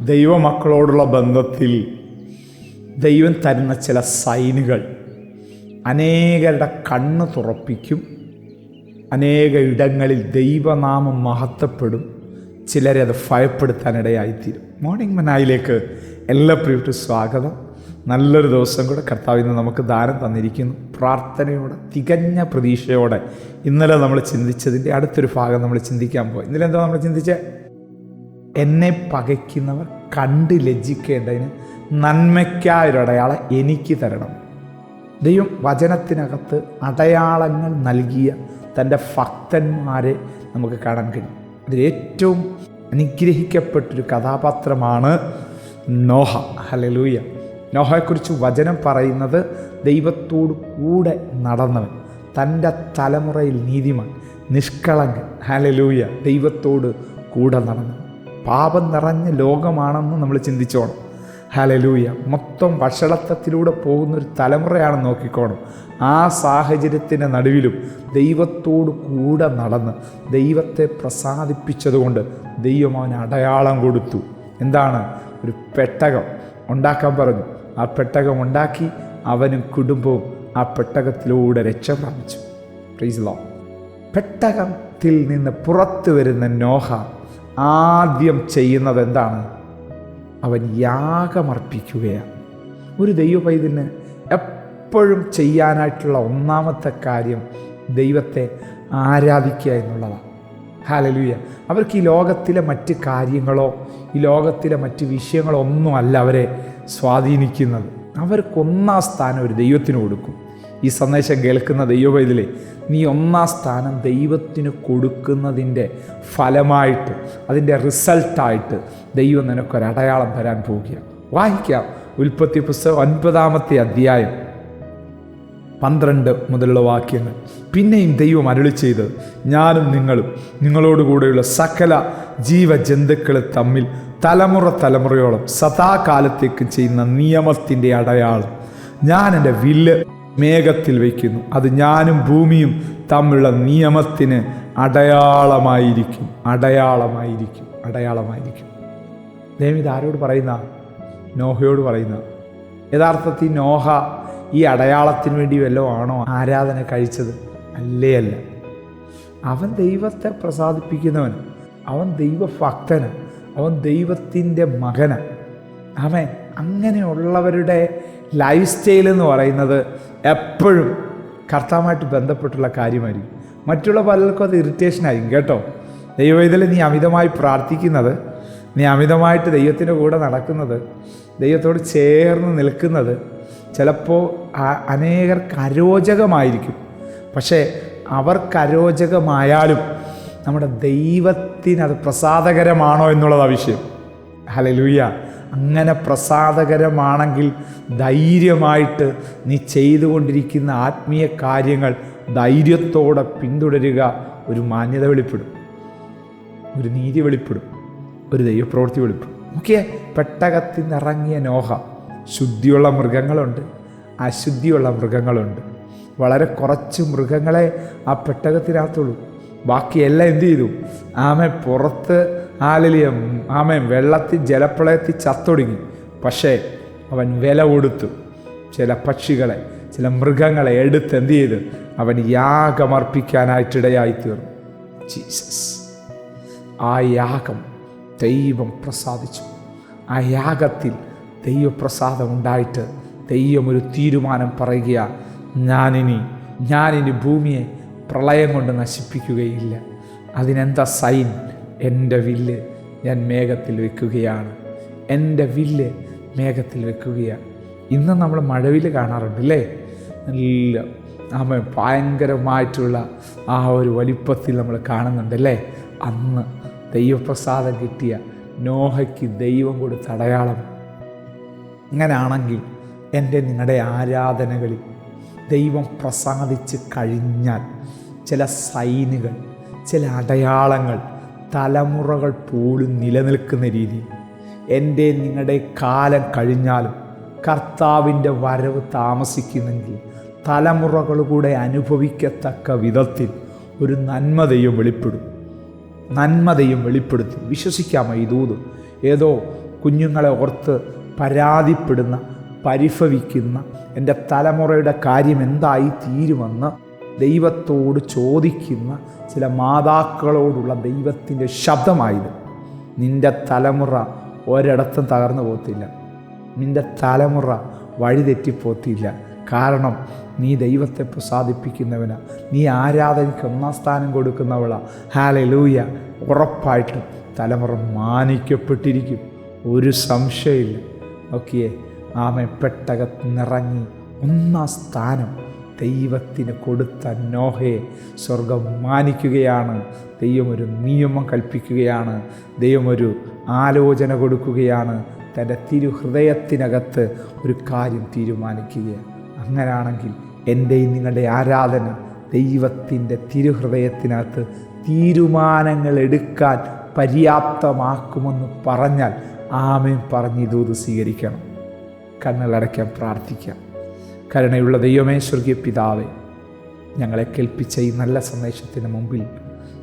ദൈവമക്കളോടുള്ള ബന്ധത്തിൽ ദൈവം തരുന്ന ചില സൈനുകൾ അനേകരുടെ കണ്ണ് തുറപ്പിക്കും. അനേക ഇടങ്ങളിൽ ദൈവനാമം മഹത്വപ്പെടും. ചിലരെ അത് ഭയപ്പെടുത്താനിടയായിത്തീരും. മോർണിംഗ് മനായിലേക്ക് എല്ലാ പ്രിയപ്പെട്ട സ്വാഗതം. നല്ലൊരു ദിവസം കൂടെ കർത്താവിൽ നിന്ന് നമുക്ക് ദാനം തന്നിരിക്കുന്നു. പ്രാർത്ഥനയോടെ തികഞ്ഞ പ്രതീക്ഷയോടെ ഇന്നലെ നമ്മൾ ചിന്തിച്ചതിന്റെ അടുത്തൊരു ഭാഗം നമ്മൾ ചിന്തിക്കാൻ പോയി. ഇന്നലെ എന്താ നമ്മൾ ചിന്തിച്ചത് എന്നെ പകയ്ക്കുന്നവർ കണ്ട് ലജ്ജിക്കേണ്ടതിന് നന്മയ്ക്കായൊരടയാളം എനിക്ക് തരണം. ദൈവം വചനത്തിനകത്ത് അടയാളങ്ങൾ നൽകിയ തന്റെ ഭക്തന്മാരെ നമുക്ക് കാണാൻ കഴിയും. അതിൽ ഏറ്റവും അനുഗ്രഹിക്കപ്പെട്ടൊരു കഥാപാത്രമാണ് നോഹ. ഹലലൂയ നോഹയെക്കുറിച്ച് വചനം പറയുന്നത് ദൈവത്തോടു കൂടെ നടന്നവൻ തന്റെ തലമുറയിൽ നീതിമാൻ നിഷ്കളങ്കൻ. ഹലലൂയ ദൈവത്തോട് കൂടെ നടന്നവൻ. പാപം നിറഞ്ഞ ലോകമാണെന്ന് നമ്മൾ ചിന്തിച്ചോണം. ഹലലൂയ മൊത്തം വഷളത്വത്തിലൂടെ പോകുന്ന ഒരു തലമുറയാണെന്ന് നോക്കിക്കോണം. ആ സാഹചര്യത്തിന്റെ നടുവിലും ദൈവത്തോട് കൂടെ നടന്ന് ദൈവത്തെ പ്രസാദിപ്പിച്ചതുകൊണ്ട് ദൈവം അവന് അടയാളം കൊടുത്തു. എന്താണ്? ഒരു പെട്ടകം. ഉണ്ടാക്കാൻ പറഞ്ഞു. ആ പെട്ടകം ഉണ്ടാക്കി അവനും കുടുംബവും ആ പെട്ടകത്തിലൂടെ രക്ഷ പ്രാപിച്ചു. പ്രീസ് ലോ പെട്ടകത്തിൽ നിന്ന് പുറത്തു വരുന്ന നോഹ ആദ്യം ചെയ്യുന്നത് എന്താണ് അവൻ യാഗമർപ്പിക്കുകയാണ്. ഒരു ദൈവ പൈതലിന് എപ്പോഴും ചെയ്യാനായിട്ടുള്ള ഒന്നാമത്തെ കാര്യം ദൈവത്തെ ആരാധിക്കുക എന്നുള്ളതാണ്. ഹാലലൂയ അവർക്ക് ഈ ലോകത്തിലെ മറ്റ് കാര്യങ്ങളോ ഈ ലോകത്തിലെ മറ്റ് വിഷയങ്ങളോ ഒന്നുമല്ല അവരെ സ്വാധീനിക്കുന്നത്. അവർക്ക് ഒന്നാം സ്ഥാനം ഒരു ദൈവത്തിന് കൊടുക്കും. ഈ സന്ദേശം കേൾക്കുന്ന ദൈവവൈതിലെ നീ ഒന്നാം സ്ഥാനം ദൈവത്തിന് കൊടുക്കുന്നതിന്റെ ഫലമായിട്ട് അതിന്റെ റിസൾട്ടായിട്ട് ദൈവം നിനക്കൊരടയാളം തരാൻ പോവുകയാണ്. വായിക്കാം ഉൽപ്പത്തി പുസ്തകം ഒൻപതാമത്തെ അധ്യായം പന്ത്രണ്ട് മുതലുള്ള വാക്യങ്ങൾ. പിന്നെയും ദൈവം അരുളി ചെയ്ത് ഞാനും നിങ്ങളും നിങ്ങളോടുകൂടെയുള്ള സകല ജീവജന്തുക്കൾ തമ്മിൽ തലമുറ തലമുറയോളം സദാകാലത്തേക്ക് ചെയ്യുന്ന നിയമത്തിന്റെ അടയാളം. ഞാൻ എന്റെ വില്ല് മേഘത്തിൽ വയ്ക്കുന്നു. അത് ഞാനും ഭൂമിയും തമ്മിലുള്ള നിയമത്തിന് അടയാളമായിരിക്കും. അടയാളമായിരിക്കും. അടയാളമായിരിക്കും. ദൈവം ഇത് ആരോട് പറയുന്ന? നോഹയോട് പറയുന്ന. യഥാർത്ഥത്തിൽ നോഹ ഈ അടയാളത്തിന് വേണ്ടി വല്ലതും ആണോ ആരാധന കഴിച്ചത്? അല്ലേ അല്ല. അവൻ ദൈവത്തെ പ്രസാദിപ്പിക്കുന്നവൻ. അവൻ ദൈവഭക്തന്. അവൻ ദൈവത്തിന്റെ മകന്. അവൻ അങ്ങനെയുള്ളവരുടെ ലൈഫ് സ്റ്റൈൽ എന്ന് പറയുന്നത് എപ്പോഴും കർത്താവുമായിട്ട് ബന്ധപ്പെട്ടുള്ള കാര്യമായിരിക്കും. മറ്റുള്ള പലർക്കും അത് ഇറിറ്റേഷൻ ആയിരിക്കും കേട്ടോ. ദൈവവേദന നീ അമിതമായി പ്രാർത്ഥിക്കുന്നത് നീ അമിതമായിട്ട് ദൈവത്തിന്റെ കൂടെ നടക്കുന്നത് ദൈവത്തോട് ചേർന്ന് നിൽക്കുന്നത് ചിലപ്പോൾ അനേകർ കരോചകമായിരിക്കും. പക്ഷേ അവർ കരോചകമായാലും നമ്മുടെ ദൈവത്തിന് അത് പ്രസാദകരമാണോ എന്നുള്ളതാണ് വിഷയം. ഹലലൂയ അങ്ങനെ പ്രസാദകരമാണെങ്കിൽ ധൈര്യമായിട്ട് നീ ചെയ്തുകൊണ്ടിരിക്കുന്ന ആത്മീയ കാര്യങ്ങൾ ധൈര്യത്തോടെ പിന്തുടരുക. ഒരു മാന്യത വെളിപ്പെടും. ഒരു നീതി വെളിപ്പെടും. ഒരു ദൈവപ്രവൃത്തി വെളിപ്പെടും. നോക്കിയേ പെട്ടകത്തിൽ നിറങ്ങിയ നോഹ ശുദ്ധിയുള്ള മൃഗങ്ങളുണ്ട് അശുദ്ധിയുള്ള മൃഗങ്ങളുണ്ട്. വളരെ കുറച്ച് മൃഗങ്ങളെ ആ പെട്ടകത്തിനകത്തുള്ളൂ. ബാക്കിയെല്ലാം എന്ത് ചെയ്തു? ആമ പുറത്ത് ആലിലിയ ആമ വെള്ളത്തിൽ ജലപ്രളയത്തിൽ ചത്തൊടുങ്ങി. പക്ഷേ അവൻ വില കൊടുത്തു. ചില പക്ഷികളെ ചില മൃഗങ്ങളെ എടുത്ത് എന്ത് ചെയ്ത്? അവൻ യാഗമർപ്പിക്കാനായിട്ടിടയായി തീർന്നു. ജീസസ്. ആ യാഗം ദൈവം പ്രസാദിച്ചു. ആ യാഗത്തിൽ ദൈവപ്രസാദം ഉണ്ടായിട്ട് ദൈവം ഒരു തീരുമാനം പറയുക ഞാനിനി ഞാനിനി ഭൂമിയെ പ്രളയം കൊണ്ട് നശിപ്പിക്കുകയില്ല. അതിനെന്താ സൈൻ? എന്റെ വില്ല് ഞാൻ മേഘത്തിൽ വെക്കുകയാണ്. എന്റെ വില്ല് മേഘത്തിൽ വെക്കുകയാണ്. ഇന്ന് നമ്മൾ മഴവിൽ കാണാറുണ്ട് അല്ലേ നല്ല ആമ ഭയങ്കരമായിട്ടുള്ള ആ ഒരു വലിപ്പത്തിൽ നമ്മൾ കാണുന്നുണ്ട് അല്ലേ അന്ന് ദൈവപ്രസാദം കിട്ടിയ നോഹയ്ക്ക് ദൈവം കൊടുത്ത അടയാളം. അങ്ങനെയാണെങ്കിൽ എന്റെ നിങ്ങളുടെ ആരാധനകളിൽ ദൈവം പ്രസാദിച്ച് കഴിഞ്ഞാൽ ചില സൈനുകൾ ചില അടയാളങ്ങൾ തലമുറകൾ പോലും നിലനിൽക്കുന്ന രീതി. എന്റെ നിങ്ങളുടെ കാലം കഴിഞ്ഞാലും കർത്താവിന്റെ വരവ് താമസിക്കുന്നെങ്കിൽ തലമുറകൾ കൂടെ അനുഭവിക്കത്തക്ക വിധത്തിൽ ഒരു നന്മതയും വെളിപ്പെടും. നന്മതയും വെളിപ്പെടുത്തി. വിശ്വസിക്കാമോ ഈ ദൂത്? ഏതോ കുഞ്ഞുങ്ങളെ ഓർത്ത് പരാതിപ്പെടുന്ന പരിഭവിക്കുന്ന എന്റെ തലമുറയുടെ കാര്യം എന്തായി തീരുമെന്ന് ദൈവത്തോട് ചോദിക്കുന്ന ചില മാതാക്കളോടുള്ള ദൈവത്തിന്റെ ശബ്ദമായത്. നിന്റെ തലമുറ ഒരിടത്തും തകർന്നു പോകത്തില്ല. നിന്റെ തലമുറ വഴിതെറ്റിപ്പോത്തില്ല കാരണം നീ ദൈവത്തെ പ്രസാദിപ്പിക്കുന്നവനാ. നീ ആരാധനയ്ക്ക് ഒന്നാം സ്ഥാനം കൊടുക്കുന്നവള. ഹാലെ ലൂയ ഉറപ്പായിട്ടും തലമുറ മാനിക്കപ്പെട്ടിരിക്കും. ഒരു സംശയമില്ല. ഓക്കെ ആമ പെട്ടകത്ത് നിറങ്ങി ഒന്നാം സ്ഥാനം ദൈവത്തിന് കൊടുത്ത നോഹയെ സ്വർഗം മാനിക്കുകയാണ്. ദൈവമൊരു നിയമം കൽപ്പിക്കുകയാണ്. ദൈവമൊരു ആലോചന കൊടുക്കുകയാണ്. തന്റെ തിരുഹൃദയത്തിനകത്ത് ഒരു കാര്യം തീരുമാനിക്കുകയാണ് അങ്ങനാണെങ്കിൽ എന്റെയും നിങ്ങളുടെ ആരാധന ദൈവത്തിന്റെ തിരുഹൃദയത്തിനകത്ത് തീരുമാനങ്ങൾ എടുക്കാൻ പര്യാപ്തമാക്കുമെന്ന് പറഞ്ഞാൽ ആമയും പറഞ്ഞ് ഇതൂത് സ്വീകരിക്കണം. കണ്ണുകളടയ്ക്കാൻ പ്രാർത്ഥിക്കാം. കരുണയുള്ള ദൈവമേ സ്വർഗീയ പിതാവെ ഞങ്ങളെ കേൾപ്പിച്ച ഈ നല്ല സന്ദേശത്തിന് മുമ്പിൽ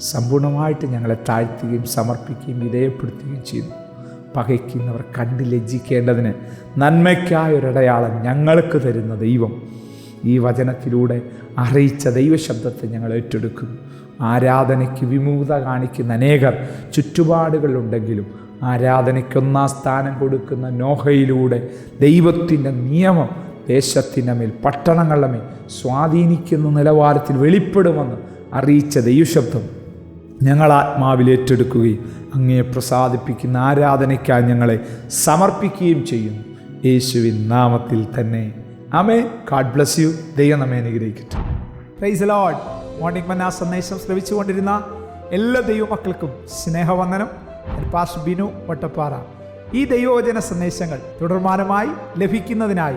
സമ്പൂർണമായിട്ട് ഞങ്ങളെ താഴ്ത്തുകയും സമർപ്പിക്കുകയും വിധേയപ്പെടുത്തുകയും ചെയ്യുന്നു. പകയ്ക്കുന്നവർ കണ്ട് ലജ്ജിക്കേണ്ടതിന് നന്മയ്ക്കായൊരടയാളം ഞങ്ങൾക്ക് തരുന്ന ദൈവം. ഈ വചനത്തിലൂടെ അറിയിച്ച ദൈവശബ്ദത്തെ ഞങ്ങൾ ഏറ്റെടുക്കുന്നു. ആരാധനയ്ക്ക് വിമുഖത കാണിക്കുന്ന അനേകർ ചുറ്റുപാടുകളുണ്ടെങ്കിലും ആരാധനയ്ക്കൊന്നാം സ്ഥാനം കൊടുക്കുന്ന നോഹയിലൂടെ ദൈവത്തിന്റെ നിയമം ദേശത്തിന്റെ മേൽ പട്ടണങ്ങളുടെ മേൽ സ്വാധീനിക്കുന്ന നിലവാരത്തിൽ വെളിപ്പെടുമെന്ന് അറിയിച്ച ദൈവശബ്ദം ഞങ്ങൾ ആത്മാവിൽ ഏറ്റെടുക്കുകയും അങ്ങയെ പ്രസാദിപ്പിക്കുന്ന ആരാധനയ്ക്കായി ഞങ്ങളെ സമർപ്പിക്കുകയും ചെയ്യുന്നു. യേശുവിൻ നാമത്തിൽ തന്നെ. അമേ ഗാഡ് ബ്ലസ് യു ദൈവം നമ്മെ അനുഗ്രഹിക്കട്ടെ. പ്രൈസ് ലോഡ് മോർണിംഗ് മന്ന സന്ദേശം ശ്രമിച്ചുകൊണ്ടിരുന്ന എല്ലാ ദൈവമക്കൾക്കും സ്നേഹവന്ദനം. പാസ് ബിനു വട്ടപ്പാറ. ഈ ദൈവവചന സന്ദേശങ്ങൾ തുടർമാനമായി ലഭിക്കുന്നതിനായി